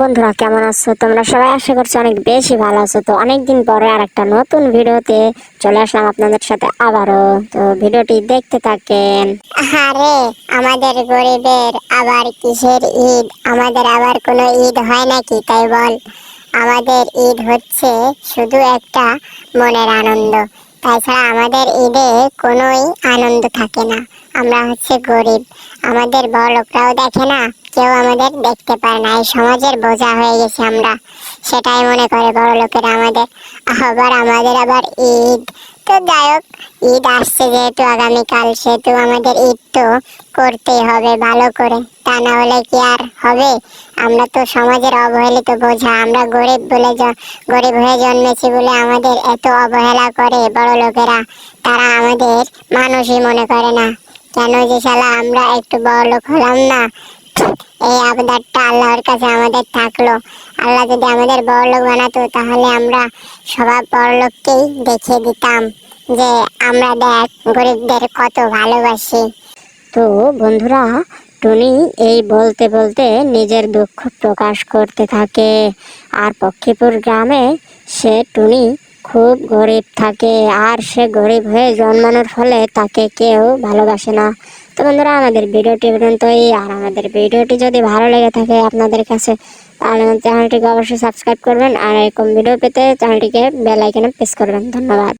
বন্ধুরা, কেমন আছো? তোমরা সবাই আশা করছ অনেক বেশি ভালো আছো। তো অনেকদিন পরে আর একটা নতুন ভিডিওতে চলে আসলাম আপনাদের সাথে আবারও। তো ভিডিওটি দেখতে থাকেন। আরে, আমাদের গরিবের আবার কিসের ঈদ? আমাদের আবার কোনো ঈদ হয় নাকি? তাই বল। আমাদের ঈদ হচ্ছে শুধু একটা মনের আনন্দ। তাছাড়া আমাদের ঈদে কোনোই আনন্দ থাকে না। আমরা হচ্ছে গরিব। আমাদের বড় লোকরাও দেখে না, কেউ আমাদের দেখতে পায় না। এই সমাজের বোঝা হয়ে গেছে আমরা। সেটাই মনে করে বড় লোকেরা আমাদের। আবার আমাদের আবার ঈদ। তো যাই হোক, ঈদ আসছে যেহেতু আগামীকাল, সেহেতু আমাদের ঈদ তো করতেই হবে ভালো করে। তা না হলে কি আর হবে? আমরা তো সমাজের অবহেলিত বোঝা, আমরা গরিব বলে গরিব হয়ে জন্মেছি বলে আমাদের এত অবহেলা করে বড় লোকেরা। তারা আমাদের মানুষই মনে করে না। কেন যে শালা আমরা একটু বড় লোক হলাম না? এই আবদারটা আল্লাহর কাছে আমাদের থাকল। আল্লাহ যদি আমাদের বড় লোক বানাতো, তাহলে আমরা সবার বড় লোককেই দেখিয়ে দিতাম যে আমরা দেখ, গরিবদের কত ভালোবাসি। তো বন্ধুরা, টুনি এই বলতে বলতে নিজের দুঃখ প্রকাশ করতে থাকে। আর পক্ষীপুর গ্রামে সে টুনি খুব গরিব থাকে আর সে গরিব হয়ে জন্মানোর ফলে তাকে কেউ ভালোবাসে না। তো বন্ধুরা, আমাদের ভিডিওটি পর্যন্তই। আর আমাদের ভিডিওটি যদি ভালো লেগে থাকে আপনাদের কাছে, তাহলে চ্যানেলটিকে অবশ্যই সাবস্ক্রাইব করবেন আর এরকম ভিডিও পেতে চ্যানেলটিকে বেল প্রেস করবেন। ধন্যবাদ।